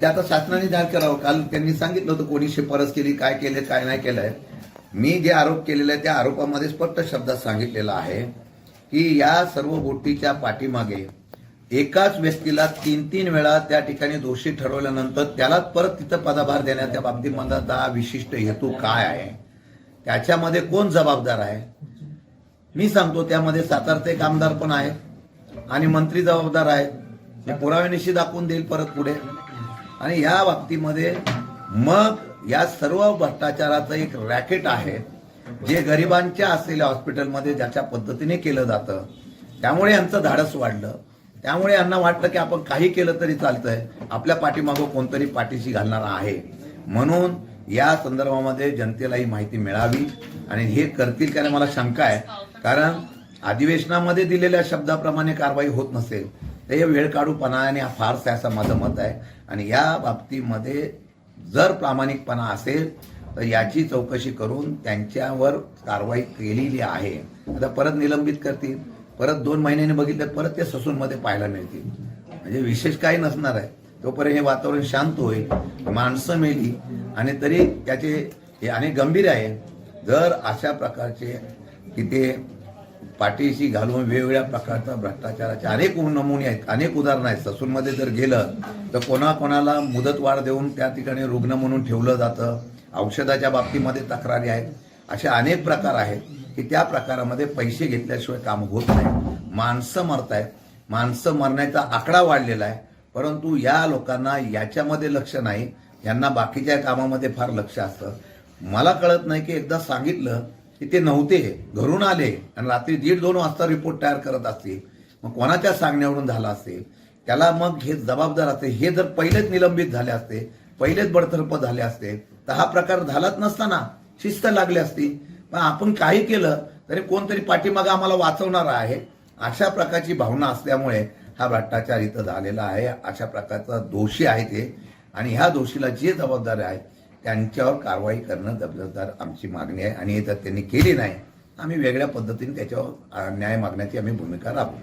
ते आता शासनाने जाहीर करावं. काल त्यांनी सांगितलं होतं कोणी शिफारस केली काय केलं काय नाही केलंय. मी जे आरोप केलेले आहे त्या आरोपामध्ये स्पष्ट शब्दात सांगितलेलं आहे की या सर्व गोष्टीच्या पाठीमागे एकाच व्यक्तीला तीन तीन वेळा त्या ठिकाणी दोषी ठरवल्यानंतर त्याला परत तिथं पदाभार देण्याच्या बाबतीमधला विशिष्ट हेतू काय आहे? त्याच्यामध्ये कोण जबाबदार आहे? मी सांगतो त्यामध्ये सातारचे एक आमदार पण आहेत आणि मंत्री जबाबदार आहेत. हे पुराव्यानिशी दाखवून देईल परत पुढे. आणि या बाबतीमध्ये मग या सर्व भ्रष्टाचाराचं एक रॅकेट आहे जे गरिबांच्या असलेल्या हॉस्पिटलमध्ये ज्याच्या पद्धतीने केलं जातं त्यामुळे यांचं धाडस वाढलं. त्यामुळे यांना वाटलं की आपण काही केलं तरी चालतंय आपल्या पाठीमागं कोणतरी पाठीशी घालणार आहे. म्हणून या संदर्भामध्ये जनतेला ही माहिती मिळावी आणि हे करतील कारण मला शंका आहे. कारण अधिवेशनामध्ये दिलेल्या शब्दाप्रमाणे कारवाई होत नसेल ते हे वेळ काढूपणा आणि हा आहे असं माझं मत आहे. आणि या बाबतीमध्ये जर प्रामाणिकपणा असेल तर याची चौकशी करून त्यांच्यावर कारवाई केलेली आहे. आता परत निलंबित करतील. परत दोन महिन्याने बघितलं परत ते ससूनमध्ये पाहायला मिळतील. म्हणजे विशेष काही नसणार आहे. तोपर्यंत हे वातावरण शांत होईल माणसं मेली आणि तरी त्याचे हे आणि गंभीर आहे. जर अशा प्रकारचे की ते पाठीशी घालून वेगवेगळ्या प्रकारचा भ्रष्टाचाराचे अनेक नमुने आहेत अनेक उदाहरणं आहेत. ससूनमध्ये जर गेलं तर कोणाकोणाला मुदतवाढ देऊन त्या ठिकाणी रुग्ण म्हणून ठेवलं जातं. औषधाच्या बाबतीमध्ये तक्रारी आहेत. असे अनेक प्रकार आहेत की त्या प्रकारामध्ये पैसे घेतल्याशिवाय काम होत नाही. माणसं मरत आहेत. माणसं मरण्याचा आकडा वाढलेला आहे. परंतु या लोकांना याच्यामध्ये लक्ष नाही. यांना बाकीच्या कामामध्ये फार लक्ष असतं. मला कळत नाही की एकदा सांगितलं की ते नव्हते घरून आले आणि रात्री दीड दोन वाजता रिपोर्ट तयार करत असतील. मग कोणाच्या सांगण्यावरून झाला असेल? त्याला मग हे जबाबदार असते हे जर पहिलेच निलंबित झाले असते पहिलेच बडतर्फ झाले असते तर हा प्रकार झालाच नसताना शिस्त लागली असती. पण आपण काही केलं तरी कोणतरी पाठीमागं आम्हाला वाचवणार आहे. अशा प्रकारची भावना असल्यामुळे हा भ्रष्टाचार इथं झालेला आहे. अशा प्रकारचा दोषी आहे ते. आणि ह्या दोषीला जे जबाबदार आहे त्यांच्यावर कारवाई करणं जबाबदार आमची मागणी आहे आणि जर त्यांनी केली नाही. आम्ही वेगळ्या पद्धतीने त्याच्यावर न्याय मागण्याची आम्ही भूमिका राबवू.